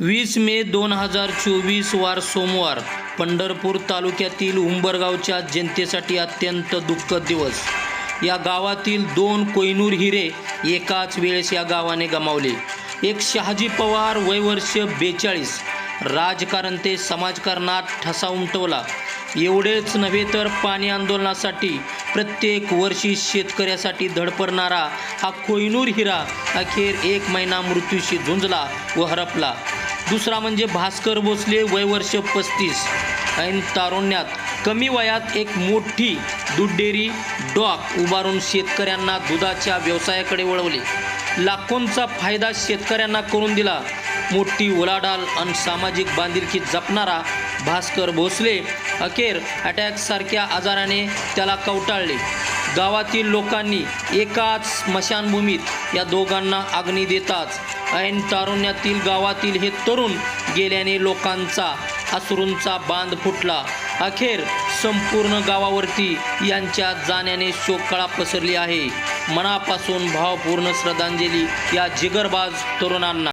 वीस मे दोन हजार चोवीस वार सोमवार पंढरपूर तालुक्यातील उंबरगावच्या जनतेसाठी अत्यंत दुःखद दिवस. या गावातील दोन कोयनूर हिरे एकाच वेळेस या गावाने गमावले. एक शहाजी पवार वय वर्ष बेचाळीस राजकारण ते समाजकारणात ठसा उमटवला. एवढेच नव्हे तर पाणी आंदोलनासाठी प्रत्येक वर्षी शेतकऱ्यासाठी धडपडणारा हा कोयनूर हिरा अखेर एक महिना मृत्यूशी झुंजला व हरपला. दुसरा म्हणजे भास्कर भोसले वय वर्ष पस्तीस. ऐन तारुण्यात कमी वयात एक मोठी दूध डेअरी डॉक उभारून शेतकऱ्यांना दुधाच्या व्यवसायाकडे वळवले. लाखोंचा फायदा शेतकऱ्यांना करून दिला. मोठी उलाढाल आणि सामाजिक बांधिलकी जपणारा भास्कर भोसले अखेर अटॅकसारख्या आजाराने त्याला कवटाळले. गावातील लोकांनी एकाच स्मशानभूमीत या दोघांना अग्नी देताच ऐन तारुण्यातील गावातील हे तरुण गेल्याने लोकांचा अश्रूंचा बांध फुटला. अखेर संपूर्ण गावावरती यांच्या जाण्याने शोककळा पसरली आहे. मनापासून भावपूर्ण श्रद्धांजली या जिगरबाज तरुणांना.